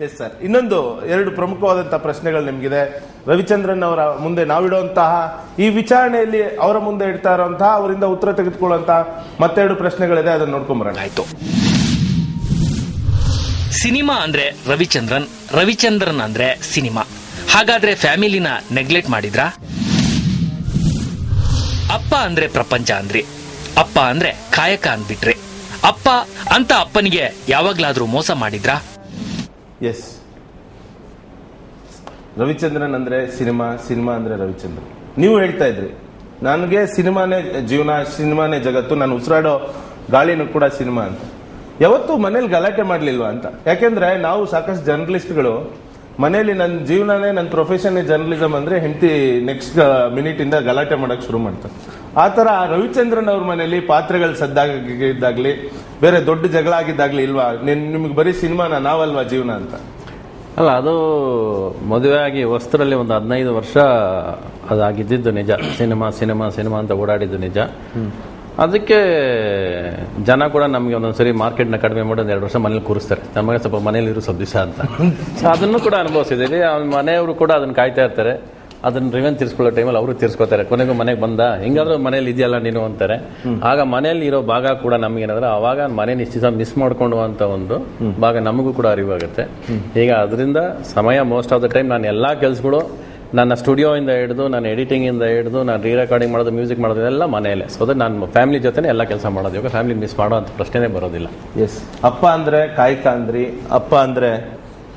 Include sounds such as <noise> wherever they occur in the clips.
Yes sir ಇನ್ನೊಂದು ಎರಡು ಪ್ರಮುಖವಾದಂತಹ ಪ್ರಶ್ನೆಗಳು ನಿಮಗಿದೆ. ರವಿಚಂದ್ರನ್ ಅವರ ಮುಂದೆ ನಾವಿಡುವಂತಹ ಈ ವಿಚಾರಣೆಯಲ್ಲಿ ಅವರ ಮುಂದೆ ಇಡ್ತಾ ಇರುವಂತಹ, ಅವರಿಂದ ಉತ್ತರ ತೆಗೆದುಕೊಳ್ಳುವಂತಹ ಮತ್ತೆರಡು ಪ್ರಶ್ನೆಗಳಿದೆ. ಅದನ್ನ ನೋಡ್ಕೊಂಬರೋಣ ಆಯ್ತು. ಸಿನಿಮಾ ಅಂದ್ರೆ ರವಿಚಂದ್ರನ್ ರವಿಚಂದ್ರನ್ ಅಂದ್ರೆ ಸಿನಿಮಾ. ಹಾಗಾದ್ರೆ ಫ್ಯಾಮಿಲಿನ ನೆಗ್ಲೆಕ್ಟ್ ಮಾಡಿದ್ರಾ? ಅಪ್ಪ ಅಂದ್ರೆ ಪ್ರಪಂಚ ಅಂದ್ರಿ. ಅಪ್ಪ ಅಂದ್ರೆ ಕಾಯಕ ಅಂದ್ಬಿಟ್ರಿ. ಅಪ್ಪ ಅಂತ ಅಪ್ಪನಿಗೆ ಯಾವಾಗ್ಲಾದ್ರೂ ಮೋಸ ಮಾಡಿದ್ರಾ? ಎಸ್ ರವಿಚಂದ್ರನ್ ಅಂದ್ರೆ ಸಿನಿಮಾ ಸಿನಿಮಾ ಅಂದ್ರೆ ರವಿಚಂದ್ರನ್. ನೀವು ಹೇಳ್ತಾ ಇದ್ರಿ. ನನಗೆ ಸಿನಿಮಾನೇ, ಜೀವನ, ಸಿನಿಮಾನೇ ಜಗತ್ತು, ನಾನು ಉಸಿರಾಡೋ ಗಾಳಿನೂ ಕೂಡ ಸಿನಿಮಾ ಅಂತ. ಯಾವತ್ತೂ ಮನೇಲಿ ಗಲಾಟೆ ಮಾಡ್ಲಿಲ್ವಾ ಅಂತ. ಯಾಕೆಂದ್ರೆ ನಾವು ಸಾಕಷ್ಟು ಜರ್ನಲಿಸ್ಟ್ಗಳು, ಮನೇಲಿ ನನ್ನ ಜೀವನನೇ ನನ್ನ ಪ್ರೊಫೆಷನ್ ಜರ್ನಲಿಸಮ್ ಅಂದ್ರೆ ಹೆಂಡತಿ ನೆಕ್ಸ್ಟ್ ಮಿನಿಟ್ ಇಂದ ಗಲಾಟೆ ಮಾಡಕ್ ಶುರು ಮಾಡ್ತಾರೆ. ಆ ತರ ರವಿಚಂದ್ರನ್ ಅವ್ರ ಮನೆಯಲ್ಲಿ ಪಾತ್ರೆಗಳು ಸದ್ದಾಗಿದ್ದಾಗ್ಲಿ ಬೇರೆ ದೊಡ್ಡ ಜಗಳ ಆಗಿದ್ದಾಗ್ಲಿ ಇಲ್ವಾ ನಿಮ್ಗೆ ಬರೀ ಸಿನಿಮಾನ ನಾವಲ್ವಾ ಜೀವನ ಅಂತ? ಅಲ್ಲ ಅದು ಮದುವೆ ಆಗಿ ವಸ್ತ್ರಲ್ಲಿ ಒಂದು ಹದಿನೈದು ವರ್ಷ ಅದಾಗಿದ್ದಿದ್ದು ನಿಜ. ಸಿನಿಮಾ ಸಿನಿಮಾ ಸಿನಿಮಾ ಅಂತ ಓಡಾಡಿದ್ದು ನಿಜ. ಅದಕ್ಕೆ ಜನ ಕೂಡ ನಮಗೆ ಒಂದೊಂದ್ಸರಿ ಮಾರ್ಕೆಟ್ನ ಕಡಿಮೆ ಮಾಡಿ ಒಂದು ಎರಡು ವರ್ಷ ಮನೇಲಿ ಕೂರಿಸ್ತಾರೆ. ನಮಗೆ ಸ್ವಲ್ಪ ಮನೇಲಿ ಇರೋ ಸ್ವಲ್ಪ ದಿವಸ ಅಂತ. ಸೊ <laughs> ಅದನ್ನು ಕೂಡ ಅನುಭವಿಸಿದ್ದೀವಿ ಅವ್ನ ಮನೆಯವರು ಕೂಡ ಅದನ್ನ ಕಾಯ್ತಾ ಇರ್ತಾರೆ. ಅದನ್ನ ರಿವೆನ್ ತೀರ್ಸ್ಕೊಳ್ಳೋ ಟೈಮಲ್ಲಿ ಅವರು ತೀರ್ಸ್ಕೊತಾರೆ. ಕೊನೆಗೂ ಮನೆಗೆ ಬಂದ ಹಿಂಗಾದ್ರೂ ಮನೇಲಿ ಇದೆಯಲ್ಲ ನೀನು? ಅಂತಾರೆ. ಆಗ ಮನೇಲಿ ಇರೋ ಭಾಗ ಕೂಡ ನಮ್ಗೆ ಏನಾದ್ರೆ ಅವಾಗ ಮನೆ ನಿಶ್ಚಿತ ಮಿಸ್ ಮಾಡ್ಕೊಂಡು ಅಂತ ಒಂದು ಭಾಗ ನಮಗೂ ಕೂಡ ಅರಿವಾಗುತ್ತೆ. ಈಗ ಅದರಿಂದ ಸಮಯ ಮೋಸ್ಟ್ ಆಫ್ ದ ಟೈಮ್ ನಾನು ಎಲ್ಲ ಕೆಲಸಗಳು ನನ್ನ ಸ್ಟುಡಿಯೋ ಇಂದ ಹಿಡಿದು ನಾನು ಎಡಿಟಿಂಗ್ ಇಂದ ಹಿಡಿದು ನಾನು ರೀ ರೆಕಾರ್ಡಿಂಗ್ ಮಾಡೋದು ಮ್ಯೂಸಿಕ್ ಮಾಡೋದು ಎಲ್ಲ ಮನೆಯಲ್ಲೇ. ಸೊ ದಟ್ ನಾನು ಫ್ಯಾಮಿಲಿ ಜೊತೆನೇ ಎಲ್ಲ ಕೆಲಸ ಮಾಡೋದು. ಇವಾಗ ಫ್ಯಾಮಿಲಿ ಮಿಸ್ ಮಾಡೋ ಅಂತ ಪ್ರಶ್ನೆನೇ ಬರೋದಿಲ್ಲ. ಎಸ್ ಅಪ್ಪ ಅಂದ್ರೆ ಕಾಯ್ತಾ ಅಂದ್ರಿ ಅಪ್ಪ ಅಂದ್ರೆ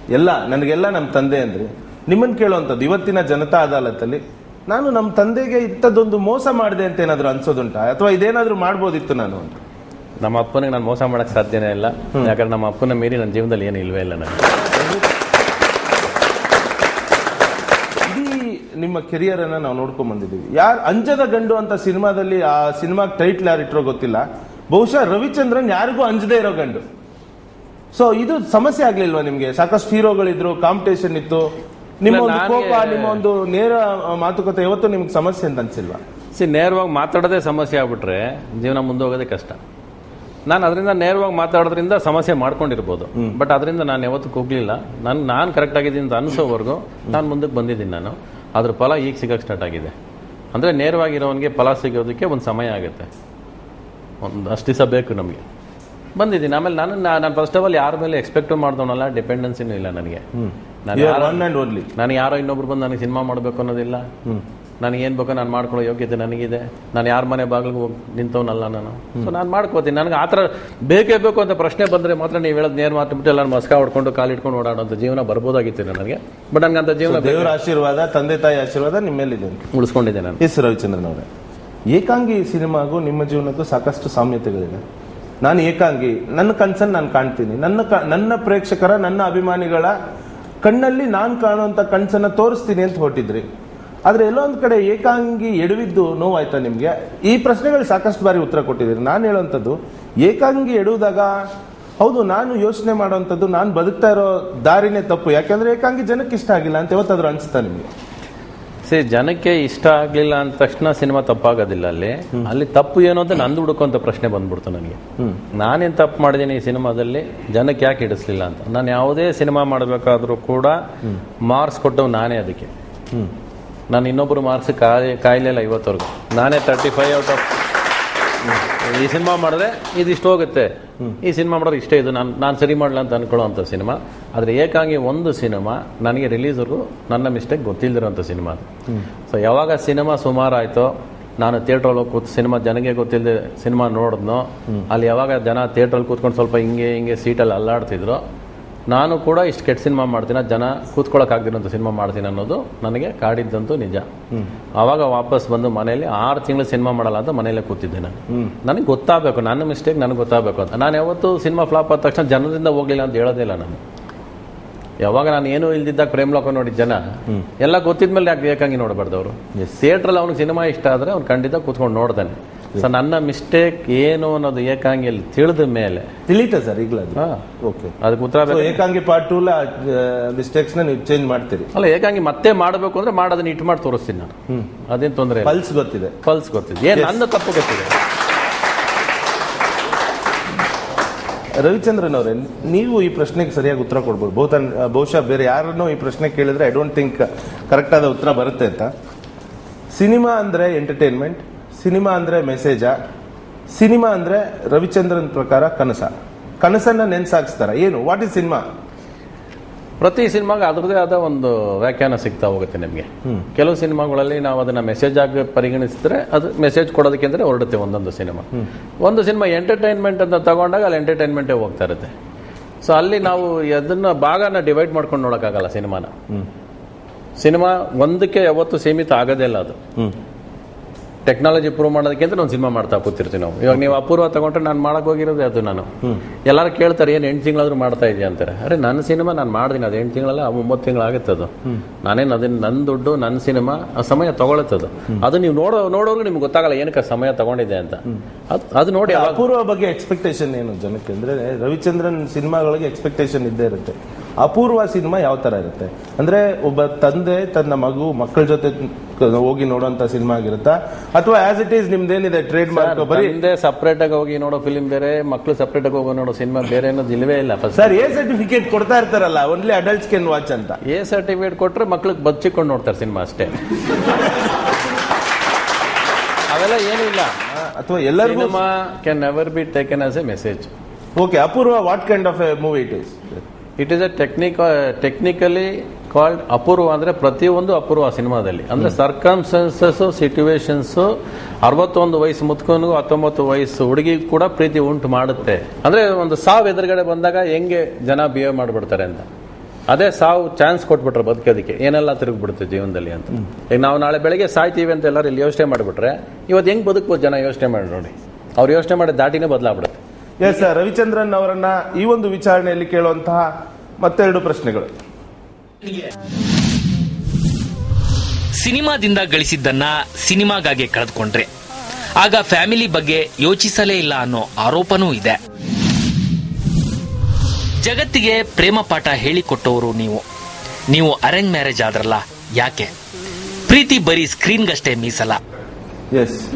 ಎಲ್ಲ ನನಗೆಲ್ಲ ನಮ್ಮ ತಂದೆ ಅಂದ್ರಿ. ನಿಮ್ಮನ್ನ ಕೇಳುವಂಥದ್ದು ಇವತ್ತಿನ ಜನತಾ ಅದಾಲತ್ತಲ್ಲಿ ನಾನು ನಮ್ಮ ತಂದೆಗೆ ಇಂಥದ್ದೊಂದು ಮೋಸ ಮಾಡಿದೆ ಅಂತ ಏನಾದರೂ ಅನ್ಸೋದುಂಟಾ? ಅಥವಾ ಇದೇನಾದರೂ ಮಾಡ್ಬೋದಿತ್ತು ನಾನು ಅಂತ? ನಮ್ಮ ಅಪ್ಪನಿಗೆ ನಾನು ಮೋಸ ಮಾಡೋಕ್ಕೆ ಸಾಧ್ಯನೇ ಇಲ್ಲ. ಯಾಕಂದ್ರೆ ನಮ್ಮ ಅಪ್ಪನ ಮೀರಿ ನನ್ನ ಜೀವನದಲ್ಲಿ ಏನು ಇಲ್ವೇ ಇಲ್ಲ ನಾನು ಇಡೀ ನಿಮ್ಮ ಕೆರಿಯರ್ ಅನ್ನ ನಾವು ನೋಡ್ಕೊಂಡ್ ಬಂದಿದ್ದೀವಿ ಯಾರು ಅಂಜದ ಗಂಡು ಅಂತ ಸಿನಿಮಾದಲ್ಲಿ ಆ ಸಿನಿಮಾ ಟೈಟ್ಲ್ ಯಾರು ಇಟ್ಟರೋ ಗೊತ್ತಿಲ್ಲ. ಬಹುಶಃ ರವಿಚಂದ್ರನ್ ಯಾರಿಗೂ ಅಂಜದೇ ಇರೋ ಗಂಡು. ಸೊ ಇದು ಸಮಸ್ಯೆ ಆಗ್ಲಿಲ್ವಾ ನಿಮ್ಗೆ? ಸಾಕಷ್ಟು ಹೀರೋಗಳಿದ್ರು ಕಾಂಪಿಟೇಷನ್ ಇತ್ತು. ನಿಮ್ಮ ಒಂದು ಕೋಪ ನಿಮ್ಮ ಒಂದು ನೇರ ಮಾತುಕತೆ ಇವತ್ತು ನಿಮ್ಗೆ ಸಮಸ್ಯೆ ಅಂತ ಅನ್ಸಿಲ್ವಾ? ಸಿ ನೇರವಾಗಿ ಮಾತಾಡೋದೇ ಸಮಸ್ಯೆ ಆಗ್ಬಿಟ್ರೆ ಜೀವನ ಮುಂದೆ ಹೋಗೋದೇ ಕಷ್ಟ. ನಾನು ಅದರಿಂದ ನೇರವಾಗಿ ಮಾತಾಡೋದ್ರಿಂದ ಸಮಸ್ಯೆ ಮಾಡ್ಕೊಂಡಿರ್ಬೋದು. ಬಟ್ ಅದರಿಂದ ನಾನು ಯಾವತ್ತೂ ಕೂಗ್ಲಿಲ್ಲ. ನಾನು ನಾನು ಕರೆಕ್ಟ್ ಆಗಿದ್ದೀನಿ ಅಂತ ಅನಿಸೋವರೆಗೂ ನಾನು ಮುಂದಕ್ಕೆ ಬಂದಿದ್ದೀನಿ ನಾನು. ಅದ್ರ ಫಲ ಈಗ ಸಿಗಕ್ಕೆ ಸ್ಟಾರ್ಟ್ ಆಗಿದೆ. ಅಂದರೆ ನೇರವಾಗಿರೋವನಿಗೆ ಫಲ ಸಿಗೋದಕ್ಕೆ ಒಂದು ಸಮಯ ಆಗುತ್ತೆ. ಒಂದು ಅಷ್ಟು ದಿವಸ ಬೇಕು ನಮಗೆ. ಬಂದಿದ್ದೀನಿ. ಆಮೇಲೆ ನಾನು ನಾನು ಫಸ್ಟ್ ಆಫ್ ಆಲ್ ಯಾರ ಮೇಲೆ ಎಕ್ಸ್ಪೆಕ್ಟ್ ಮಾಡ್ದವನಲ್ಲ ಡಿಪೆಂಡೆನ್ಸಿನೂ ಇಲ್ಲ ನನಗೆ. ಒನ್ ಓನ್ಲಿ ನಾನು ಯಾರೋ ಇನ್ನೊಬ್ರು ಬಂದು ನನಗೆ ಸಿನಿಮಾ ಮಾಡಬೇಕು ಅನ್ನೋದಿಲ್ಲ. ನನಗೆ ಏನು ಬೇಕೋ ನಾನು ಮಾಡ್ಕೊಳ್ಳೋ ಯೋಗ್ಯತೆ ನನಗಿದೆ. ನಾನು ಯಾರ ಮನೆ ಬಾಗಿಲಿಗೆ ಹೋಗಿ ನಿಂತವನಲ್ಲ ನಾನು. ಸೊ ನಾನು ಮಾಡ್ಕೋತೀನಿ. ನನಗೆ ಆ ಥರ ಬೇಕೇ ಬೇಕು ಅಂತ ಪ್ರಶ್ನೆ ಬಂದರೆ ಮಾತ್ರ ನೀವು ಹೇಳೋದು ನೇರ ಮಾತು ಎಲ್ಲ ಮಸ್ಕ ಹೊಡ್ಕೊಂಡು ಕಾಲಿಟ್ಕೊಂಡು ಓಡಾಡೋಂಥ ಜೀವನ ಬರ್ಬೋದಾಗಿತ್ತು ನನಗೆ. ಬಟ್ ನನಗೆ ಅಂತ ಜೀವನ ದೇವರ ಆಶೀರ್ವಾದ ತಂದೆ ತಾಯಿ ಆಶೀರ್ವಾದ ನಿಮ್ಮ ಮೇಲಿದೆ. ಉಳಿಸ್ಕೊಂಡಿದ್ದೆ ನಾನು. ಎಸ್ ರವಿಚಂದ್ರನ್ ಅವರೇ. ಏಕಾಂಗಿ ಸಿನಿಮಾಗೂ ನಿಮ್ಮ ಜೀವನಕ್ಕೂ ಸಾಕಷ್ಟು ಸಾಮ್ಯತೆಗಳಿದೆ. ನಾನು ಏಕಾಂಗಿ ನನ್ನ ಕನ್ಸನ್ ನಾನು ಕಾಣ್ತೀನಿ. ನನ್ನ ನನ್ನ ಪ್ರೇಕ್ಷಕರ ನನ್ನ ಅಭಿಮಾನಿಗಳ ಕಣ್ಣಲ್ಲಿ ನಾನು ಕಾಣುವಂತ ಕಣ್ಸನ್ನ ತೋರಿಸ್ತೀನಿ ಅಂತ ಹೊರಟಿದ್ರಿ. ಆದ್ರೆ ಎಲ್ಲೋ ಒಂದ್ ಕಡೆ ಏಕಾಂಗಿ ಎಡವಿದ್ದು ನೋವಾಯ್ತಾ ನಿಮ್ಗೆ? ಈ ಪ್ರಶ್ನೆಗಳು ಸಾಕಷ್ಟು ಬಾರಿ ಉತ್ತರ ಕೊಟ್ಟಿದ್ದೀರಿ. ನಾನು ಹೇಳುವಂಥದ್ದು, ಏಕಾಂಗಿ ಎಡುವುದಾಗ, ಹೌದು, ನಾನು ಯೋಚನೆ ಮಾಡುವಂಥದ್ದು, ನಾನು ಬದುಕ್ತಾ ಇರೋ ದಾರಿನೇ ತಪ್ಪು. ಯಾಕಂದ್ರೆ ಏಕಾಂಗಿ ಜನಕ್ಕೆ ಇಷ್ಟ ಆಗಿಲ್ಲ ಅಂತ ಯಾವತ್ತಾದ್ರೂ ಅನಿಸ್ತಾ ನಿಮ್ಗೆ? ಸಿ ಜನಕ್ಕೆ ಇಷ್ಟ ಆಗ್ಲಿಲ್ಲ ಅಂದ ತಕ್ಷಣ ಸಿನಿಮಾ ತಪ್ಪಾಗೋದಿಲ್ಲ ಅಲ್ಲಿ. ಅಲ್ಲಿ ತಪ್ಪು ಏನು ಅಂತ ನಂದು ಹುಡುಕುವಂತ ಪ್ರಶ್ನೆ ಬಂದ್ಬಿಡ್ತು ನನಗೆ. ನಾನೇನು ತಪ್ಪು ಮಾಡಿದ್ದೀನಿ ಈ ಸಿನಿಮಾದಲ್ಲಿ? ಜನಕ್ಕೆ ಯಾಕೆ ಹಿಡಿಸ್ಲಿಲ್ಲ ಅಂತ. ನಾನು ಯಾವುದೇ ಸಿನಿಮಾ ಮಾಡಬೇಕಾದ್ರೂ ಕೂಡ ಮಾರ್ಕ್ಸ್ ಕೊಟ್ಟವು ನಾನೇ ಅದಕ್ಕೆ. ನಾನು ಇನ್ನೊಬ್ಬರು ಮಾರ್ಕ್ಸ್ ಕಾಯಿ ಕಾಯಿಲೆಲ್ಲ ಇವತ್ತವರೆಗೂ ನಾನೇ ತರ್ಟಿ ಫೈವ್ ಔಟ್ ಆಫ್ ಈ ಸಿನಿಮಾ ಮಾಡಿದ್ರೆ ಇದಿಷ್ಟು ಹೋಗುತ್ತೆ. ಈ ಸಿನಿಮಾ ಮಾಡಿದ್ರೆ ಇಷ್ಟೇ ಇದು. ನಾನು ನಾನು ಸರಿ ಮಾಡಲ್ಲ ಅಂತ ಅನ್ಕೊಳ್ಳೋಂಥ ಸಿನಿಮಾ. ಆದರೆ ಏಕಾಂಗಿ ಒಂದು ಸಿನಿಮಾ ನನಗೆ ರಿಲೀಸರು ನನ್ನ ಮಿಸ್ಟೇಕ್ ಗೊತ್ತಿಲ್ಲದಿರೋಂಥ ಸಿನಿಮಾ ಅದು. ಸೊ ಯಾವಾಗ ಸಿನಿಮಾ ಸುಮಾರಾಯಿತೋ ನಾನು ಥಿಯೇಟ್ರಲ್ಲಿ ಕೂತ್ ಸಿನಿಮಾ ಜನಗೆ ಗೊತ್ತಿಲ್ಲದೆ ಸಿನಿಮಾ ನೋಡಿದ್ನೋ, ಅಲ್ಲಿ ಯಾವಾಗ ಜನ ಥಿಯೇಟ್ರಲ್ಲಿ ಕೂತ್ಕೊಂಡು ಸ್ವಲ್ಪ ಹಿಂಗೆ ಹಿಂಗೆ ಸೀಟಲ್ಲಿ ಅಲ್ಲಾಡ್ತಿದ್ರು ನಾನು ಕೂಡ ಇಷ್ಟು ಕೆಟ್ಟ ಸಿನಿಮಾ ಮಾಡ್ತೀನಿ ಜನ ಕೂತ್ಕೊಳ್ಳೋಕ್ಕಾಗ್ದಿರೋಂಥ ಸಿನಿಮಾ ಮಾಡ್ತೀನಿ ಅನ್ನೋದು ನನಗೆ ಕಾಡಿದ್ದಂತೂ ನಿಜ. ಆವಾಗ ವಾಪಸ್ ಬಂದು ಮನೆಯಲ್ಲಿ ಆರು ತಿಂಗಳು ಸಿನಿಮಾ ಮಾಡಲ್ಲ ಅಂತ ಮನೆಯಲ್ಲೇ ಕೂತಿದ್ದೆ ನಾನು. ನನಗೆ ಗೊತ್ತಾಗಬೇಕು ನನ್ನ ಮಿಸ್ಟೇಕ್ ನನಗೆ ಗೊತ್ತಾಗಬೇಕು ಅಂತ. ನಾನು ಯಾವತ್ತೂ ಸಿನಿಮಾ ಫ್ಲಾಪ್ ಆದ ತಕ್ಷಣ ಜನರಿಂದ ಹೋಗಲಿಲ್ಲ ಅಂತ ಹೇಳೋದೇ ಇಲ್ಲ ನಾನು. ಯಾವಾಗ ನಾನು ಏನೂ ಇಲ್ದಿದ್ದಾಗ ಪ್ರೇಮ್ ಲೋಕ ನೋಡಿದ ಜನ ಎಲ್ಲ ಗೊತ್ತಿದ್ಮೇಲೆ ಯಾಕೆ ಏಕಾಂಗಿ ನೋಡಬಾರ್ದು ಅವರು? ಥಿಯೇಟ್ರಲ್ಲಿ ಅವ್ನಿಗೆ ಸಿನಿಮಾ ಇಷ್ಟ ಆದರೆ ಅವ್ನು ಖಂಡಿತ ಕೂತ್ಕೊಂಡು ನೋಡ್ತಾನೆ. ಸೊ ನನ್ನ ಮಿಸ್ಟೇಕ್ ಏನು ಅನ್ನೋದು ಏಕಾಂಗಿಯಲ್ಲಿ ತಿಳಿದ ಮೇಲೆ. ತಿಳಿತಾ ಸರ್ ಈಗಲೂ ಓಕೆ ಅದಕ್ಕೆ ಉತ್ತರ ಬೇಕು ಏಕಾಂಗಿ ಪಾರ್ಟ್ ಟೂ ಮಿಸ್ಟೇಕ್ಸ್ನ ನೀವು ಚೇಂಜ್ ಮಾಡ್ತೀರಿ. ಅಲ್ಲ ಏಕಾಂಗಿ ಮತ್ತೆ ಮಾಡಬೇಕು ಅಂದ್ರೆ ಮಾಡೋದನ್ನ ಇಟ್ಟು ಮಾಡಿ ತೋರಿಸ್ತೀನಿ ನಾನು. ಅದೇನು ತೊಂದರೆ ಪಲ್ಸ್ ಗೊತ್ತಿದೆ. ಪಲ್ಸ್ ಗೊತ್ತಿದೆ. ಏನ್ ನನ್ನ ತಪ್ಪು ಗೊತ್ತಿದೆ? ರವಿಚಂದ್ರನ್ ಅವರೇ ನೀವು ಈ ಪ್ರಶ್ನೆಗೆ ಸರಿಯಾಗಿ ಉತ್ತರ ಕೊಡ್ಬೋದು. ಬಹುತ ಬಹುಶಃ ಬೇರೆ ಯಾರನ್ನೂ ಈ ಪ್ರಶ್ನೆ ಕೇಳಿದ್ರೆ ಐ ಡೋಂಟ್ ಥಿಂಕ್ ಕರೆಕ್ಟ್ ಆದ ಉತ್ತರ ಬರುತ್ತೆ ಅಂತ. ಸಿನಿಮಾ ಅಂದ್ರೆ ಎಂಟರ್ಟೈನ್ಮೆಂಟ್ ಸಿನಿಮಾ ಅಂದ್ರೆ ಮೆಸೇಜ? ಸಿನಿಮಾ ಅಂದ್ರೆ ರವಿಚಂದ್ರನ್ ಪ್ರಕಾರ ಕನಸ. ಕನಸನ್ನ ನೆನ್ಸಾಕ್ಸ್ತಾರ ಏನು? ವಾಟ್ ಇಸ್ ಸಿನಿಮಾ ಪ್ರತಿ ಸಿನಿಮಾಗೆ ಅದರದೇ ಆದ ಒಂದು ವ್ಯಾಖ್ಯಾನ ಸಿಗ್ತಾ ಹೋಗುತ್ತೆ ನಿಮಗೆ. ಕೆಲವು ಸಿನಿಮಾಗಳಲ್ಲಿ ನಾವು ಅದನ್ನ ಮೆಸೇಜ್ ಆಗಿ ಪರಿಗಣಿಸಿದ್ರೆ ಅದು ಮೆಸೇಜ್ ಕೊಡೋದಕ್ಕೆ ಅಂದ್ರೆ ಹೊರಡುತ್ತೆ ಒಂದೊಂದು ಸಿನಿಮಾ. ಒಂದು ಸಿನಿಮಾ ಎಂಟರ್ಟೈನ್ಮೆಂಟ್ ಅಂತ ತಗೊಂಡಾಗ ಅಲ್ಲಿ ಎಂಟರ್ಟೈನ್ಮೆಂಟೇ ಹೋಗ್ತಾ ಇರುತ್ತೆ. ಸೊ ಅಲ್ಲಿ ನಾವು ಅದನ್ನ ಭಾಗನ ಡಿವೈಡ್ ಮಾಡ್ಕೊಂಡು ನೋಡೋಕ್ಕಾಗಲ್ಲ ಸಿನಿಮಾನ. ಸಿನಿಮಾ ಒಂದಕ್ಕೆ ಯಾವತ್ತೂ ಸೀಮಿತ ಆಗೋದೇ ಇಲ್ಲ ಅದು. ಟೆಕ್ನಾಲಜಿ ಪ್ರೂವ್ ಮಾಡೋದಕ್ಕೆ ಅಂತ ಒಂದು ಸಿನಿಮಾ ಮಾಡ್ತಾ ಕೂತಿರ್ತೀವಿ ನಾವು. ಇವಾಗ ನೀವು ಅಪೂರ್ವ ತಗೊಂಡ್ರೆ ನಾನು ಮಾಡಕ್ ಹೋಗಿರೋದೇ ಅದು ನಾನು. ಎಲ್ಲರೂ ಕೇಳ್ತಾರೆ ಏನು ಎಂಟು ತಿಂಗಳಾದ್ರೂ ಮಾಡ್ತಾ ಇದೆಯಾ? ಅಂತಾರೆ. ಅರೆ ನನ್ನ ಸಿನಿಮಾ ನಾನು ಮಾಡ್ತೀನಿ. ಅದು ಎಂಟು ತಿಂಗಳಲ್ಲ ಒಂಬತ್ತು ತಿಂಗಳಾಗುತ್ತೆ ಅದು. ನಾನೇನು ಅದನ್ನ ನನ್ನ ದುಡ್ಡು ನನ್ನ ಸಿನಿಮಾ ಆ ಸಮಯ ತಗೊಳತ್ತದು ಅದು. ನೀವು ನೋಡೋ ನೋಡೋರ್ಗು ನಿಮ್ಗೆ ಗೊತ್ತಾಗಲ್ಲ ಏನಕ್ಕೆ ಸಮಯ ತಗೊಂಡಿದೆ ಅಂತ. ಅದು ಅದು ನೋಡಿ ಅಪೂರ್ವ ಬಗ್ಗೆ ಎಕ್ಸ್ಪೆಕ್ಟೇಷನ್ ಏನು ಜನಕ್ಕೆ? ಅಂದ್ರೆ ರವಿಚಂದ್ರನ್ ಸಿನಿಮಾಗಳಿಗೆ ಎಕ್ಸ್ಪೆಕ್ಟೇಷನ್ ಇದ್ದೇ ಇರುತ್ತೆ. ಅಪೂರ್ವ ಸಿನಿಮಾ ಯಾವ ತರ ಇರುತ್ತೆ? ಅಂದ್ರೆ ಒಬ್ಬ ತಂದೆ ತನ್ನ ಮಗು ಮಕ್ಕಳ ಜೊತೆ ಹೋಗಿ ನೋಡುವಂತ ಸಿನಿಮಾ ಆಗಿರುತ್ತಾ? ಅಥವಾ ಆಸ್ ಇಟ್ ಈಸ್ ನಿಮ್ದೇನಿದೆ ಟ್ರೇಡ್ ಮಾರ್ಕ್ ಬರೀ ಹಿಂದೆ ಸಪ್ರೇಟ್ ಆಗಿ ಹೋಗಿ ನೋಡೋ ಫಿಲ್ಮ್ ಬೇರೆ ಮಕ್ಕಳು ಸಪ್ರೇಟ್ ಆಗಿ ಹೋಗಿ ನೋಡೋ ಸಿನಿಮಾ ಬೇರೆ ಅನ್ನೋದು ಇಲ್ಲವೇ ಇಲ್ಲ ಸರ್ ಎ ಸರ್ಟಿಫಿಕೇಟ್ ಕೊಡ್ತಾ ಇರ್ತಾರಲ್ಲ ಓನ್ಲಿ ಅಡಲ್ಟ್ಸ್ ಕೆನ್ ವಾಚ್ ಅಂತ. ಎ ಸರ್ಟಿಫಿಕೇಟ್ ಕೊಟ್ಟರೆ ಮಕ್ಳಿಗೆ ಬಚ್ಚಿಕೊಂಡು ನೋಡ್ತಾರೆ ಸಿನಿಮಾ ಅಷ್ಟೇ. ಅವೆಲ್ಲ ಏನೂ ಇಲ್ಲ. ಅಥವಾ ಎಲ್ಲರಿಗೂ can never be taken as a message okay Apoorva what kind of a movie it is it is a technique technically called Apoorva ಅಂದ್ರೆ ಪ್ರತಿಯೊಂದು ಅಪೂರ್ವ ಸಿನಿಮಾದಲ್ಲಿ. ಅಂದ್ರೆ ಸರ್ಕಮ್ಸ್ಟೆನ್ಸಸ್ಸು ಸಿಚುವೇಶನ್ಸ್ ಅರವತ್ತೊಂದು ವಯಸ್ಸು ಮುತ್ಕೊಂಡು ಹತ್ತೊಂಬತ್ತು ವಯಸ್ಸು ಹುಡುಗಿ ಕೂಡ ಪ್ರೀತಿ ಉಂಟು ಮಾಡುತ್ತೆ. ಅಂದ್ರೆ ಒಂದು ಸಾವು ಎದುರುಗಡೆ ಬಂದಾಗ ಹೆಂಗೆ ಜನ ಬಿಹೇವ್ ಮಾಡಿಬಿಡ್ತಾರೆ ಅಂತ. ಅದೇ ಸಾವು ಚಾನ್ಸ್ ಕೊಟ್ಬಿಟ್ರೆ ಬದುಕೋದಕ್ಕೆ. ಏನೆಲ್ಲ ತಿರುಗಿಬಿಡುತ್ತೆ ಜೀವನದಲ್ಲಿ ಅಂತ. ಈಗ ನಾವು ನಾಳೆ ಬೆಳಗ್ಗೆ ಸಾಯ್ತೀವಿ ಅಂತ ಎಲ್ಲರೂ ಇಲ್ಲಿ ಯೋಚನೆ ಮಾಡಿಬಿಟ್ರೆ ಇವತ್ತು ಹೆಂಗ್ ಬದುಕ್ಬೋದು ಜನ ಯೋಚನೆ ಮಾಡಿ ನೋಡಿ. ಅವ್ರು ಯೋಚನೆ ಮಾಡಿ ದಾಟಿನೇ ಬದಲಾಗ್ಬಿಡುತ್ತೆ. ಎಸ್ ಸರ್ ರವಿಚಂದ್ರನ್ ಅವರನ್ನ ಈ ಒಂದು ವಿಚಾರಣೆಯಲ್ಲಿ ಕೇಳುವಂತಹ ಮತ್ತೆರಡು ಪ್ರಶ್ನೆಗಳು. ಸಿನಿಮಾದಿಂದ ಗಳಿಸಿದ್ದನ್ನ ಸಿನಿಮಾಗಾಗಿ ಕಳೆದುಕೊಂಡ್ರೆ. ಆಗ ಫ್ಯಾಮಿಲಿ ಬಗ್ಗೆ ಯೋಚಿಸಲೇ ಇಲ್ಲ ಅನ್ನೋ ಆರೋಪನೂ ಇದೆ. ಜಗತ್ತಿಗೆ ಪ್ರೇಮ ಪಾಠ ಹೇಳಿಕೊಟ್ಟವರು ನೀವು. ನೀವು ಅರೇಂಜ್ ಮ್ಯಾರೇಜ್ ಆದ್ರಲ್ಲ ಯಾಕೆ? ಪ್ರೀತಿ ಬರೀ ಸ್ಕ್ರೀನ್ಗಷ್ಟೇ ಮೀಸಲ. ಎಸ್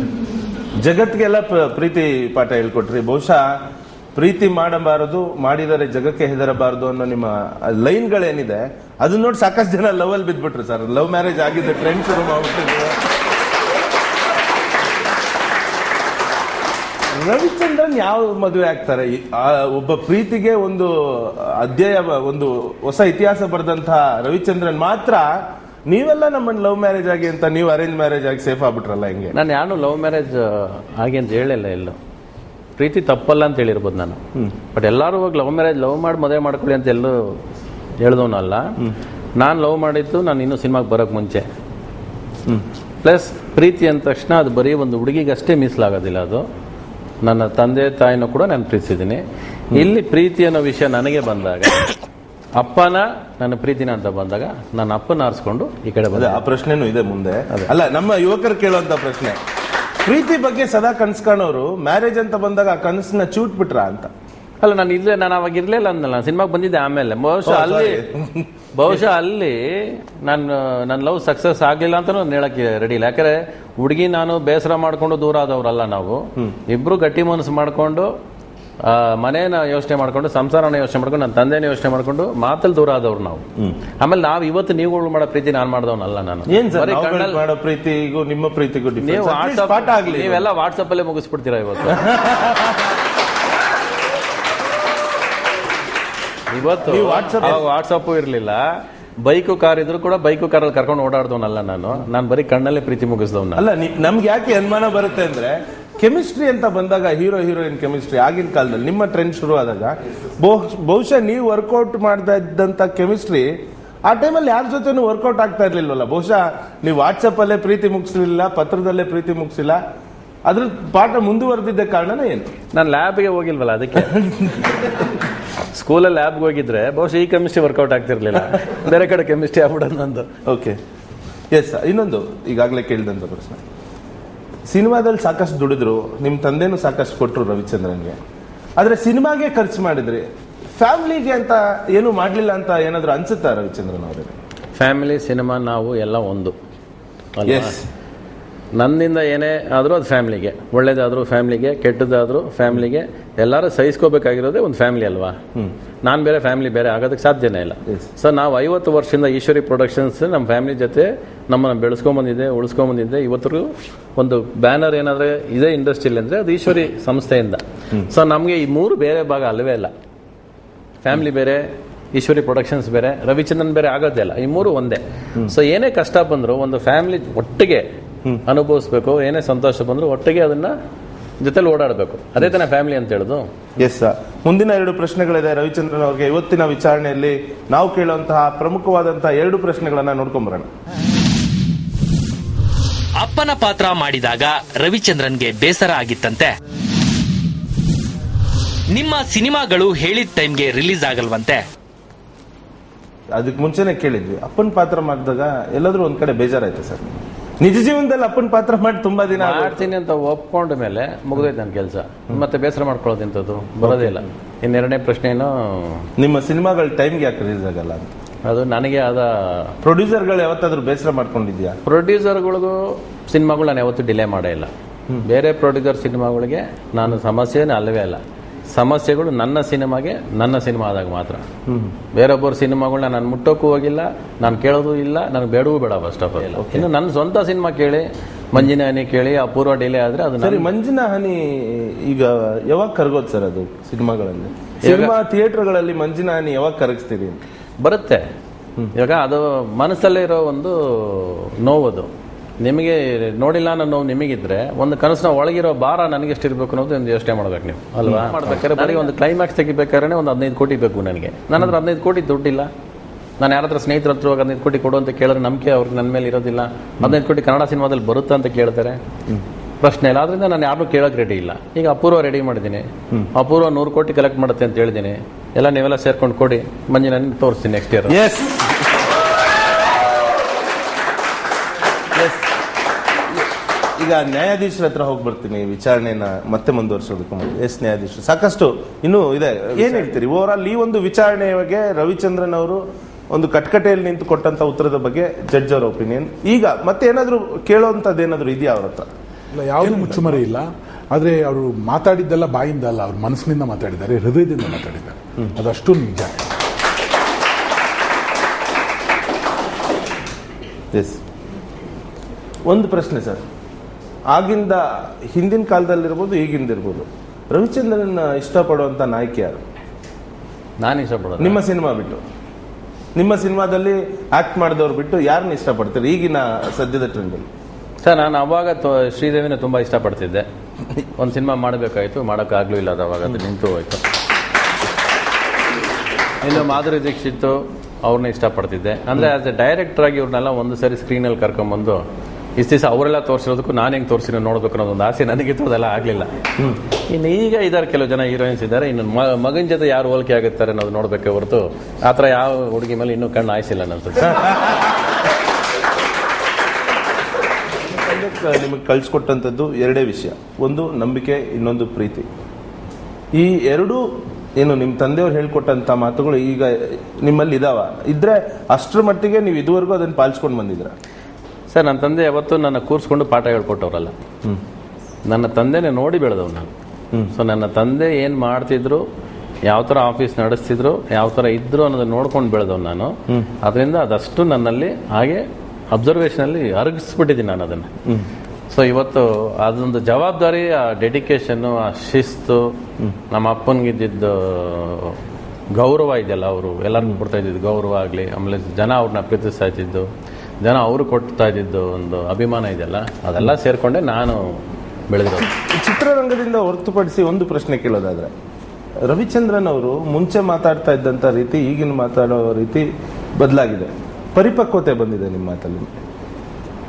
ಜಗತ್ತಿಗೆಲ್ಲ ಪ್ರ- ಪ್ರೀತಿ ಪಾಠ ಹೇಳ್ಕೊಟ್ರಿ. ಬಹುಶಃ ಪ್ರೀತಿ ಮಾಡಬಾರದು, ಮಾಡಿದರೆ ಜಗಕ್ಕೆ ಹೆದರಬಾರದು ಅನ್ನೋ ನಿಮ್ಮ ಲೈನ್ಗಳೇನಿದೆ, ಅದನ್ನ ನೋಡಿ ಸಾಕಷ್ಟು ಜನ ಲವ್ ಅಲ್ಲಿ ಬಿದ್ಬಿಟ್ರು ಸರ್. ಲವ್ ಮ್ಯಾರೇಜ್ ಆಗಿದೆ ಟ್ರೆಂಡ್ ಶುರು ಮಾಡ್ಬಿಟ್ಟಿದ್ರು ರವಿಚಂದ್ರನ್ ಯಾವ ಮದುವೆ ಆಗ್ತಾರೆ? ಒಬ್ಬ ಪ್ರೀತಿಗೆ ಒಂದು ಅಧ್ಯಾಯ, ಒಂದು ಹೊಸ ಇತಿಹಾಸ ಬರೆದಂತಹ ರವಿಚಂದ್ರನ್ ಮಾತ್ರ ನೀವೆಲ್ಲ ನಮ್ಮನ್ನ ಲವ್ ಮ್ಯಾರೇಜ್ ಆಗಿ ಅಂತ, ನೀವು ಅರೇಂಜ್ ಮ್ಯಾರೇಜ್ ಆಗಿ ಸೇಫ್ ಆಗ್ಬಿಟ್ರಲ್ಲ ಹಿಂಗೆ? ನಾನು ಯಾರು ಲವ್ ಮ್ಯಾರೇಜ್ ಆಗಿ ಅಂತ ಹೇಳಿಲ್ಲ ಎಲ್ಲೂ. ಪ್ರೀತಿ ತಪ್ಪಲ್ಲ ಅಂತ ಹೇಳಿರ್ಬೋದು ನಾನು. ಬಟ್ ಎಲ್ಲರೂ ಹೋಗಿ ಲವ್ ಮ್ಯಾರೇಜ್ ಲವ್ ಮಾಡಿ ಮದುವೆ ಮಾಡ್ಕೊಳ್ಳಿ ಅಂತ ಎಲ್ಲೂ ಹೇಳ್ದವನಲ್ಲ. ನಾನು ಲವ್ ಮಾಡಿದ್ದು ನಾನು ಇನ್ನೂ ಸಿನಿಮಾಗೆ ಬರೋಕೆ ಮುಂಚೆ. ಪ್ಲಸ್ ಪ್ರೀತಿ ಅಂದ ತಕ್ಷಣ ಅದು ಬರೀ ಒಂದು ಹುಡುಗಿಗಷ್ಟೇ ಮೀಸಲಾಗೋದಿಲ್ಲ ಅದು. ನನ್ನ ತಂದೆ ತಾಯಿನೂ ಕೂಡ ನಾನು ಪ್ರೀತಿಸಿದ್ದೀನಿ. ಇಲ್ಲಿ ಪ್ರೀತಿ ಅನ್ನೋ ವಿಷಯ ನನಗೆ ಬಂದಾಗ ಅಪ್ಪನ ನನ್ನ ಪ್ರೀತಿನ ಅಂತ ಬಂದಾಗ ನನ್ನ ಅಪ್ಪನ ಆರಿಸ್ಕೊಂಡು ಈ ಕಡೆ ಬಂದೆ. ಆ ಪ್ರಶ್ನೆನೂ ಇದೆ ಮುಂದೆ. ಅಲ್ಲ ನಮ್ಮ ಯುವಕರು ಕೇಳುವಂತ ಪ್ರಶ್ನೆ ಪ್ರೀತಿ ಬಗ್ಗೆ ಸದಾ ಕನ್ಸ್ ಕಾಣೋರು ಮ್ಯಾರೇಜ್ ಅಂತ ಬಂದಾಗ ಆ ಕನಸನ್ನ ಚೂಟ್ ಬಿಟ್ರ ಅಂತ? ಅಲ್ಲ ನಾನು ಇಲ್ಲೇ ನಾನು ಅವಾಗ ಇರ್ಲಿಲ್ಲ ಅಂದಲ್ಲ ಸಿನಿಮಾಗೆ ಬಂದಿದ್ದೆ ಆಮೇಲೆ. ಬಹುಶಃ ಅಲ್ಲಿ ಬಹುಶಃ ಅಲ್ಲಿ ನಾನು ನನ್ನ ಲವ್ ಸಕ್ಸಸ್ ಆಗಲಿಲ್ಲ ಅಂತ ನಾನು ಹೇಳಕ್ಕೆ ರೆಡಿ ಇಲ್ಲ. ಯಾಕಂದ್ರೆ ಹುಡುಗಿ ನಾನು ಬೇಸರ ಮಾಡ್ಕೊಂಡು ದೂರ ಆದವ್ರಲ್ಲ ನಾವು. ಇಬ್ರು ಗಟ್ಟಿ ಮನಸ್ಸು ಮಾಡ್ಕೊಂಡು ಮನೇನ ಯೋಚನೆ ಮಾಡ್ಕೊಂಡು ಸಂಸಾರನ ಯೋಚನೆ ಮಾಡ್ಕೊಂಡು ನನ್ನ ತಂದೆನ ಯೋಚನೆ ಮಾಡ್ಕೊಂಡು ಮಾತಲ್ಲಿ ದೂರ ಆದವ್ರು ನಾವು. ಆಮೇಲೆ ನಾವು ಇವತ್ತು ನೀವುಗಳು ಮಾಡೋ ಪ್ರೀತಿ ನಾನು ಮಾಡ್ದವನಲ್ಲ ನಾನು. ಮಾಡೋ ಪ್ರೀತಿಗೂ ನಿಮ್ಮ ಪ್ರೀತಿಗೂ ನೀವು ವಾಟ್ಸಪ್ ಆಗ್ಲಿ ನೀವೆಲ್ಲ ವಾಟ್ಸಪ್ ಅಲ್ಲೇ ಮುಗಿಸ್ಬಿಡ್ತೀರಾ ಇವತ್ತು? <laughs> ಇವತ್ತು WhatsApp- ವಾಟ್ಸಪ್ ಇರಲಿಲ್ಲ. ಬೈಕು ಕಾರ್ ಇದ್ರು ಕೂಡ ಬೈಕು ಕಾರಲ್ಲಿ ಕರ್ಕೊಂಡು ಓಡಾಡ್ದವನಲ್ಲ ನಾನು. ನಾನು ಬರೀ ಕಣ್ಣಲ್ಲೇ ಪ್ರೀತಿ ಮುಗಿಸ್ದವನ. ಅಲ್ಲ ನಮ್ಗೆ ಯಾಕೆ ಅನುಮಾನ ಬರುತ್ತೆ ಅಂದ್ರೆ ಕೆಮಿಸ್ಟ್ರಿ ಅಂತ ಬಂದಾಗ ಹೀರೋ ಹೀರೋಯಿನ್ ಕೆಮಿಸ್ಟ್ರಿ ಆಗಿನ ಕಾಲದಲ್ಲಿ ನಿಮ್ಮ ಟ್ರೆಂಡ್ ಶುರು ಆದಾಗ ಬಹು- ಬಹುಶಃ ನೀವು ವರ್ಕೌಟ್ ಮಾಡ್ತಾ ಇದ್ದಂತ ಕೆಮಿಸ್ಟ್ರಿ ಆ ಟೈಮಲ್ಲಿ ಯಾರ ಜೊತೆನೂ ವರ್ಕೌಟ್ ಆಗ್ತಾ ಇರ್ಲಿಲ್ವಲ್ಲ? ಬಹುಶಃ ನೀವು ವಾಟ್ಸಪ್ ಅಲ್ಲೇ ಪ್ರೀತಿ ಮುಗಿಸ್ಲಿಲ್ಲ ಪತ್ರದಲ್ಲೇ ಪ್ರೀತಿ ಮುಗಿಸಿಲ್ಲ. ಅದ್ರ ಪಾಠ ಮುಂದುವರೆದಿದ್ದ ಕಾರಣ ಏನು? ನಾನು ಲ್ಯಾಬ್ಗೆ ಹೋಗಿಲ್ವಲ್ಲ ಅದಕ್ಕೆ? ಸ್ಕೂಲಲ್ಲಿ ಲ್ಯಾಬ್ಗೆ ಹೋಗಿದ್ರೆ ಬಹುಶಃ ಈ ಕೆಮಿಸ್ಟ್ರಿ ವರ್ಕೌಟ್ ಆಗ್ತಿರ್ಲಿಲ್ಲ. ಬೇರೆ ಕಡೆ ಕೆಮಿಸ್ಟ್ರಿ ಆಗ್ಬಿಡೋದು ನಂದು. ಓಕೆ ಎಸ್ ಇನ್ನೊಂದು ಈಗಾಗಲೇ ಕೇಳಿದಂಥ ಪ್ರಶ್ನೆ. ಸಿನಿಮಾದಲ್ಲಿ ಸಾಕಷ್ಟು ದುಡಿದ್ರು ನಿಮ್ಮ ತಂದೆನೂ ಸಾಕಷ್ಟು ಕೊಟ್ಟರು ರವಿಚಂದ್ರನ್ಗೆ. ಆದ್ರೆ ಸಿನಿಮಾಗೆ ಖರ್ಚು ಮಾಡಿದ್ರಿ ಫ್ಯಾಮಿಲಿಗೆ ಅಂತ ಏನು ಮಾಡಲಿಲ್ಲ ಅಂತ ಏನಾದರೂ ಅನ್ಸುತ್ತಾ ರವಿಚಂದ್ರನ್ ಅವರಿಗೆ? ಫ್ಯಾಮಿಲಿ ಸಿನಿಮಾ ನಾವು ಎಲ್ಲ ಒಂದು? ಎಸ್ ನನ್ನಿಂದ ಏನೇ ಆದರೂ ಅದು ಫ್ಯಾಮಿಲಿಗೆ. ಒಳ್ಳೇದಾದರೂ ಫ್ಯಾಮಿಲಿಗೆ ಕೆಟ್ಟದಾದರೂ ಫ್ಯಾಮಿಲಿಗೆ. ಎಲ್ಲರೂ ಸಹಿಸ್ಕೋಬೇಕಾಗಿರೋದೇ ಒಂದು ಫ್ಯಾಮಿಲಿ ಅಲ್ವಾ? ನಾನು ಬೇರೆ ಫ್ಯಾಮಿಲಿ ಬೇರೆ ಆಗೋದಕ್ಕೆ ಸಾಧ್ಯನೇ ಇಲ್ಲ. ಸರ್ ನಾವು ಐವತ್ತು ವರ್ಷದಿಂದ ಈಶ್ವರಿ ಪ್ರೊಡಕ್ಷನ್ಸ್ ನಮ್ಮ ಫ್ಯಾಮಿಲಿ ಜೊತೆ ನಮ್ಮನ್ನು ಬೆಳೆಸ್ಕೊಂಬಂದಿದೆ ಉಳಿಸ್ಕೊಂಬಂದಿದೆ ಇವತ್ತು ಒಂದು ಬ್ಯಾನರ್ ಏನಾದರೆ ಇದೇ ಇಂಡಸ್ಟ್ರಿಯಲ್ಲಿ ಅಂದರೆ ಅದು ಈಶ್ವರಿ ಸಂಸ್ಥೆಯಿಂದ. ಸೊ ನಮಗೆ ಈ ಮೂರು ಬೇರೆ ಭಾಗ ಅಲ್ಲವೇ ಇಲ್ಲ. ಫ್ಯಾಮಿಲಿ ಬೇರೆ ಈಶ್ವರಿ ಪ್ರೊಡಕ್ಷನ್ಸ್ ಬೇರೆ ರವಿಚಂದ್ರನ್ ಬೇರೆ ಆಗೋದೇ ಇಲ್ಲ. ಈ ಮೂರು ಒಂದೇ. ಸೊ ಏನೇ ಕಷ್ಟ ಬಂದರೂ ಒಂದು ಫ್ಯಾಮಿಲಿ ಒಟ್ಟಿಗೆ ಅನುಭವಿಸ್ಬೇಕು ಏನೇ ಸಂತೋಷ ಬಂದರೂ ಒಟ್ಟಿಗೆ ಅದನ್ನ ಜೊತೆಲಿ ಓಡಾಡಬೇಕು. ಅದೇ ತಾನೇ ಫ್ಯಾಮಿಲಿ ಅಂತ ಹೇಳುದು? ಎಸ್ ಸರ್ ಮುಂದಿನ ಎರಡು ಪ್ರಶ್ನೆಗಳಿದೆ ರವಿಚಂದ್ರನ್ ಅವರಿಗೆ ಇವತ್ತಿನ ವಿಚಾರಣೆಯಲ್ಲಿ ನಾವು ಕೇಳುವಂತಹ ಪ್ರಮುಖವಾದಂತಹ ಎರಡು ಪ್ರಶ್ನೆಗಳನ್ನ ನೋಡ್ಕೊಂಬರೋಣ. ಅಪ್ಪನ ಪಾತ್ರ ಮಾಡಿದಾಗ ರವಿಚಂದ್ರನ್ಗೆ ಬೇಸರ ಆಗಿತ್ತಂತೆ. ನಿಮ್ಮ ಸಿನಿಮಾಗಳು ಹೇಳಿದ ಟೈಮ್ಗೆ ರಿಲೀಸ್ ಆಗಲ್ವಂತೆ. ಅದಕ್ಕೆ ಮುಂಚೆನೆ ಕೇಳಿದ್ವಿ. ಅಪ್ಪನ ಪಾತ್ರ ಮಾಡಿದಾಗ ಎಲ್ಲಾದ್ರೂ ಒಂದ್ ಕಡೆ ಬೇಜಾರಾಯ್ತು ಸರ್. ನಿಜ ಜೀವನದಲ್ಲಿ ಅಪ್ಪನ ಪಾತ್ರ ಮಾಡಿ ತುಂಬಾ ದಿನ ಆಡ್ತೀನಿ ಮಾಡ್ತೀನಿ ಅಂತ ಒಪ್ಕೊಂಡ ಮೇಲೆ ಮುಗಿದೈತೆ ನನ್ನ ಕೆಲಸ. ಮತ್ತೆ ಬೇಸರ ಮಾಡ್ಕೊಳ್ಳೋದಿಂಥದ್ದು ಬರೋದೇ ಇಲ್ಲ. ಇನ್ನೆರಡನೇ ಪ್ರಶ್ನೆ ಏನು? ನಿಮ್ಮ ಸಿನಿಮಾಗಳ ಟೈಮ್ಗೆ ಯಾಕೆ ರಿಲೀಸ್ ಆಗಲ್ಲ ಅಂತ? ಅದು ನನಗೆ ಆದ ಪ್ರೊಡ್ಯೂಸರ್ಗಳು ಯಾವತ್ತಾದ್ರೂ ಬೇಸರ ಮಾಡ್ಕೊಂಡಿದ್ಯಾ? ಪ್ರೊಡ್ಯೂಸರ್ಗಳಿಗೂ ಸಿನಿಮಾಗಳು ನಾನು ಯಾವತ್ತೂ ಡಿಲೇ ಮಾಡೇ ಇಲ್ಲ. ಬೇರೆ ಪ್ರೊಡ್ಯೂಸರ್ ಸಿನಿಮಾಗಳಿಗೆ ನಾನು ಸಮಸ್ಯೆನೇ ಅಲ್ಲವೇ ಅಲ್ಲ. ಸಮಸ್ಯೆಗಳು ನನ್ನ ಸಿನಿಮಾಗೆ ನನ್ನ ಸಿನಿಮಾ ಆದಾಗ ಮಾತ್ರ. ಬೇರೊಬ್ಬರ ಸಿನಿಮಾಗಳನ್ನ ನಾನು ಮುಟ್ಟೋಕ್ಕೂ ಹೋಗಿಲ್ಲ ನಾನು ಕೇಳೋದು ಇಲ್ಲ ನನಗೆ ಬೇಡವೂ ಬೇಡ ಫಸ್ಟ್ ಆಫ್ ಆಲ್ ಇನ್ನು ನನ್ನ ಸ್ವಂತ ಸಿನಿಮಾ ಕೇಳಿ ಮಂಜಿನ ಹನಿ ಕೇಳಿ ಅಪೂರ್ವ ಡಿಲೇ ಆದರೆ ಅದು ಸರಿ ಮಂಜಿನ ಹನಿ ಈಗ ಯಾವಾಗ ಕರಗೋದು ಸರ್ ಅದು ಸಿನಿಮಾಗಳಲ್ಲಿ? ಸಿನಿಮಾ ಥಿಯೇಟರ್ಗಳಲ್ಲಿ ಮಂಜಿನ ಹನಿ ಯಾವಾಗ ಕರಗಿಸ್ತೀರಿ? ಬರುತ್ತೆ. ಇವಾಗ ಅದು ಮನಸ್ಸಲ್ಲೇ ಇರೋ ಒಂದು ನೋವದು. ನಿಮಗೆ ನೋಡಿಲ್ಲ ಅನ್ನೋ ನೋವು ನಿಮಗಿದ್ರೆ ಒಂದು ಕನಸಿನ ಒಳಗಿರೋ ಭಾರ ನನಗೆ ಇರಬೇಕು ಅನ್ನೋದು ಒಂದು ಯೋಚನೆ ಮಾಡ್ಬೇಕು ನೀವು ಅಲ್ವಾ? ಮಾಡ್ಬೇಕಾದ್ರೆ ಬರೀ ಒಂದು ಕ್ಲೈಮ್ಯಾಕ್ಸ್ ತೆಗಿಬೇಕಾದ್ರೆ ಒಂದು ಹದಿನೈದು ಕೋಟಿ ಬೇಕು ನನಗೆ. ನನ್ನ ಹತ್ರ ಹದಿನೈದು ಕೋಟಿ ದುಡ್ಡಿಲ್ಲ. ನಾನು ಯಾರ ಹತ್ರ ಸ್ನೇಹಿತರ ಹತ್ರ ಹೋಗಿ ಹದಿನೈದು ಕೋಟಿ ಕೊಡು ಅಂತ ಕೇಳಿದ್ರೆ ನಂಬಿಕೆ ಅವ್ರಿಗೆ ನನ್ನ ಮೇಲೆ ಇರೋದಿಲ್ಲ. ಹದಿನೈದು ಕೋಟಿ ಕನ್ನಡ ಸಿನಿಮಾದಲ್ಲಿ ಬರುತ್ತಾ ಅಂತ ಕೇಳ್ತಾರೆ. ಪ್ರಶ್ನೆ ಇಲ್ಲ. ಆದ್ರಿಂದ ನಾನು ಯಾರನ್ನೂ ಕೇಳೋಕೆ ರೆಡಿ ಇಲ್ಲ. ಈಗ ಅಪೂರ್ವ ರೆಡಿ ಮಾಡಿದ್ದೀನಿ. ಅಪೂರ್ವ ನೂರು ಕೋಟಿ ಕಲೆಕ್ಟ್ ಮಾಡುತ್ತೆ ಅಂತ ಹೇಳಿದ್ದೀನಿ. ಎಲ್ಲ ನೀವೆಲ್ಲ ಸೇರ್ಕೊಂಡು ಕೊಡಿ. ಮಂಜು ನಾನು ತೋರಿಸ್ತೀನಿ ನೆಕ್ಸ್ಟ್ ಇಯರ್ ಈಗ ನ್ಯಾಯಾಧೀಶರ ಹತ್ರ ಹೋಗಿ ಬರ್ತೀನಿ ವಿಚಾರಣೆನ ಮತ್ತೆ ಮುಂದುವರಿಸೋದಕ್ಕೆ ಮುಂದೆ. ಎಸ್ ನ್ಯಾಯಾಧೀಶರು. ಸಾಕಷ್ಟು ಇನ್ನು ಇದೆ ಏನ್ ಹೇಳ್ತೀರಿ? ಓವರ್ ಆಲ್ ಈ ಒಂದು ವಿಚಾರಣೆಗೆ ರವಿಚಂದ್ರನ್ ಅವರು ಒಂದು ಕಟ್ಕಟೆಯಲ್ಲಿ ನಿಂತು ಕೊಟ್ಟಂತ ಉತ್ತರದ ಬಗ್ಗೆ ಜಡ್ಜ್ ಅವರ ಒಪಿನಿಯನ್. ಈಗ ಮತ್ತೆ ಏನಾದ್ರು ಕೇಳೋಂಥದ್ದು ಏನಾದ್ರು ಇದೆಯಾ ಅವ್ರ ಹತ್ರ? ಇಲ್ಲ ಯಾವುದೂ ಮುಚ್ಚುಮರೆ ಇಲ್ಲ. ಆದರೆ ಅವರು ಮಾತಾಡಿದ್ದೆಲ್ಲ ಬಾಯಿಂದ ಅಲ್ಲ ಅವ್ರ ಮನಸ್ಸಿನಿಂದ ಮಾತಾಡಿದ್ದಾರೆ ಹೃದಯದಿಂದ ಮಾತಾಡಿದ್ದಾರೆ. ಅದಷ್ಟು ನಿಜ. ಎಸ್. ಒಂದು ಪ್ರಶ್ನೆ ಸರ್. ಆಗಿಂದ ಹಿಂದಿನ ಕಾಲದಲ್ಲಿರ್ಬೋದು ಈಗಿಂದಿರ್ಬೋದು. ರವಿಚಂದ್ರನ್ ಇಷ್ಟಪಡುವಂತ ನಾಯಕಿ ಯಾರು? ನಾನು ಇಷ್ಟಪಡೋದು. ನಿಮ್ಮ ಸಿನಿಮಾ ಬಿಟ್ಟು. ನಿಮ್ಮ ಸಿನಿಮಾದಲ್ಲಿ ಆಕ್ಟ್ ಮಾಡಿದವ್ರು ಬಿಟ್ಟು ಯಾರನ್ನ ಇಷ್ಟಪಡ್ತೀರಿ ಈಗಿನ ಸದ್ಯದ ಟ್ರೆಂಡಲ್ಲಿ ಸರ್ ನಾನು ಅವಾಗ ಶ್ರೀದೇವಿನ ತುಂಬಾ ಇಷ್ಟಪಡ್ತಿದ್ದೆ. ಒಂದು ಸಿನಿಮಾ ಮಾಡಬೇಕಾಯ್ತು ಮಾಡೋಕ್ಕಾಗ್ಲೂ ಇಲ್ಲ ಅದು ಅವಾಗ ಅದು ನಿಂತು ಹೋಯ್ತು. ಇನ್ನು ಮಾಧುರಿ ದೀಕ್ಷಿತ್ ಅವ್ರನ್ನ ಇಷ್ಟಪಡ್ತಿದ್ದೆ. ಅಂದ್ರೆ ಆಸ್ ಎ ಡೈರೆಕ್ಟರ್ ಆಗಿ ಇವ್ರನ್ನೆಲ್ಲ ಒಂದು ಸರಿ ಸ್ಕ್ರೀನಲ್ಲಿ ಕರ್ಕೊಂಬಂದು ಇಷ್ಟು ದಿವಸ ಅವರೆಲ್ಲ ತೋರಿಸಿರೋದಕ್ಕೂ ನಾನು ಹೆಂಗೆ ತೋರಿಸಿರೋ ನೋಡ್ಬೇಕು ಅನ್ನೋದೊಂದು ಆಸೆ ನನಗೆ ಅದೆಲ್ಲ ಆಗಲಿಲ್ಲ. ಇನ್ನು ಈಗ ಇದಾರೆ ಕೆಲವು ಜನ ಹೀರೋಯಿನ್ಸ್ ಇದ್ದಾರೆ. ಇನ್ನು ಮಗನ ಜೊತೆ ಯಾರು ಹೋಲಿಕೆ ಆಗುತ್ತಾರೆ ಅನ್ನೋದು ನೋಡಬೇಕೆ ಹೊರತು, ಆ ಥರ ಯಾವ ಹುಡುಗಿ ಮೇಲೆ ಇನ್ನೂ ಕಣ್ಣು ಆಯಿಸಿಲ್ಲ ನನ್ನ ನಿಮಗೆ ಕಳಿಸ್ಕೊಟ್ಟಂಥದ್ದು ಎರಡೇ ವಿಷಯ. ಒಂದು, ನಂಬಿಕೆ, ಇನ್ನೊಂದು ಪ್ರೀತಿ. ಈ ಎರಡು, ಏನು ನಿಮ್ಮ ತಂದೆಯವ್ರು ಹೇಳ್ಕೊಟ್ಟಂಥ ಮಾತುಗಳು ಈಗ ನಿಮ್ಮಲ್ಲಿ ಇದಾವ. ಇದ್ರೆ ಅಷ್ಟರ ಮಟ್ಟಿಗೆ ನೀವು ಇದುವರೆಗೂ ಅದನ್ನು ಪಾಲಿಸ್ಕೊಂಡು ಬಂದಿದ್ರ ಸರ್ ನನ್ನ ತಂದೆ ಯಾವತ್ತೂ ನನ್ನ ಕೂರಿಸ್ಕೊಂಡು ಪಾಠ ಹೇಳ್ಕೊಟ್ಟವ್ರಲ್ಲ. ನನ್ನ ತಂದೆನೇ ನೋಡಿ ಬೆಳೆದವ್ ನಾನು. ಸೊ ನನ್ನ ತಂದೆ ಏನು ಮಾಡ್ತಿದ್ರು ಯಾವ ಥರ ಆಫೀಸ್ ನಡೆಸ್ತಿದ್ರು ಯಾವ ಥರ ಇದ್ರು ಅನ್ನೋದನ್ನ ನೋಡ್ಕೊಂಡು ಬೆಳೆದವ್ ನಾನು. ಅದರಿಂದ ಅದಷ್ಟು ನನ್ನಲ್ಲಿ ಹಾಗೆ ಅಬ್ಸರ್ವೇಷನಲ್ಲಿ ಅರಗಿಸ್ಬಿಟ್ಟಿದ್ದೀನಿ ನಾನು ಅದನ್ನು. ಸೊ ಇವತ್ತು ಅದೊಂದು ಜವಾಬ್ದಾರಿ ಆ ಡೆಡಿಕೇಶನ್ನು ಆ ಶಿಸ್ತು ನಮ್ಮ ಅಪ್ಪನಿಗಿದ್ದಿದ್ದು ಗೌರವ ಇದೆಯಲ್ಲ ಅವರು. ಎಲ್ಲರೂ ಕೊಡ್ತಾ ಇದ್ದಿದ್ದು ಗೌರವ ಆಗಲಿ ಆಮೇಲೆ ಜನ ಅವ್ರನ್ನ ಪ್ರೀತಿಸ್ತಾ ಇದ್ದಿದ್ದು. ಜನ ಅವರು ಕೊಡ್ತಾ ಇದ್ದಿದ್ದು ಒಂದು ಅಭಿಮಾನ ಇದೆಯಲ್ಲ ಅದೆಲ್ಲ ಸೇರ್ಕೊಂಡೆ ನಾನು ಬೆಳೆದಿರೋದು. ಚಿತ್ರರಂಗದಿಂದ ಹೊರತುಪಡಿಸಿ ಒಂದು ಪ್ರಶ್ನೆ ಕೇಳೋದಾದ್ರೆ ರವಿಚಂದ್ರನ್ ಅವರು ಮುಂಚೆ ಮಾತಾಡ್ತಾ ಇದ್ದಂತ ರೀತಿ ಈಗಿನ ಮಾತಾಡೋ ರೀತಿ ಬದಲಾಗಿದೆ. ಪರಿಪಕ್ವತೆ ಬಂದಿದೆ ನಿಮ್ಮ ಮಾತಲ್ಲಿ.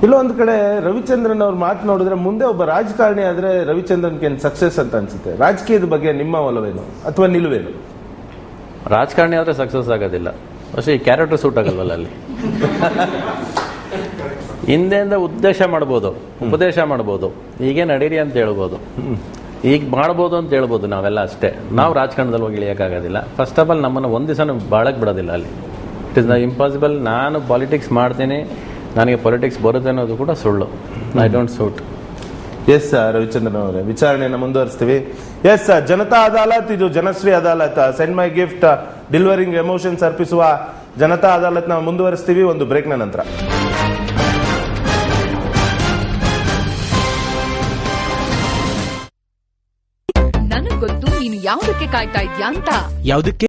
ಇಲ್ಲೊಂದು ಕಡೆ ರವಿಚಂದ್ರನ್ ಅವ್ರ ಮಾತು ನೋಡಿದ್ರೆ ಮುಂದೆ ಒಬ್ಬ ರಾಜಕಾರಣಿ ಆದ್ರೆ ರವಿಚಂದ್ರನ್ಗೆ ಸಕ್ಸಸ್ ಅಂತ ಅನ್ಸುತ್ತೆ? ರಾಜಕೀಯದ ಬಗ್ಗೆ ನಿಮ್ಮ ಒಲವೇನು? ಅಥವಾ ನಿಲುವೇನು? ರಾಜಕಾರಣಿ ಆದರೆ ಸಕ್ಸಸ್ ಆಗೋದಿಲ್ಲ. ಅಷ್ಟೇ ಈ ಕ್ಯಾರೆಕ್ಟರ್ ಸೂಟ್ ಆಗಲ್ವಲ್ಲ ಅಲ್ಲಿ? <laughs> ಹಿಂದೆಯಿಂದ ಉದ್ದೇಶ ಮಾಡ್ಬೋದು ಉಪದೇಶ ಮಾಡ್ಬೋದು. ಹೀಗೆ ನಡೀರಿ ಅಂತ ಹೇಳ್ಬೋದು. ಈಗ ಮಾಡ್ಬೋದು ಅಂತ ಹೇಳ್ಬೋದು ನಾವೆಲ್ಲ ಅಷ್ಟೇ. ನಾವು ರಾಜಕಾರಣದಲ್ಲಿ ಹೋಗಿ ಇಳಿಯೋಕ್ಕಾಗೋದಿಲ್ಲ. ಫಸ್ಟ್ ಆಫ್ ಆಲ್ ನಮ್ಮನ್ನು ಒಂದು ದಿವಸ ಬಾಳಕ್ಕೆ ಬಿಡೋದಿಲ್ಲ ಅಲ್ಲಿ. ಇಟ್ ಇಸ್ನ ಇಂಪಾಸಿಬಲ್ ನಾನು ಪಾಲಿಟಿಕ್ಸ್ ಮಾಡ್ತೀನಿ. ನನಗೆ ಪಾಲಿಟಿಕ್ಸ್ ಬರುತ್ತೆ ಅನ್ನೋದು ಕೂಡ ಸುಳ್ಳು. I don't suit yes sir Ravichandran ಅವರೇ. ವಿಚಾರಣೆಯನ್ನು ಮುಂದುವರಿಸ್ತೀವಿ. ಎಸ್ ಸರ್ ಜನತಾ ಅದಾಲತ್ ಇದು Janashri Adalat. Send my gift delivering emotions ಅರ್ಪಿಸುವ ಜನತಾ ಅದಾಲತ್ ನಾವು ಮುಂದುವರಿಸ್ತೀವಿ ಒಂದು ಬ್ರೇಕ್ನ ನಂತರ. ನನಗ್ ಗೊತ್ತು ನೀನು ಯಾವುದಕ್ಕೆ ಕಾಯ್ತಾ ಇದ್ಯಾ ಅಂತ. ಯಾವುದಕ್ಕೆ?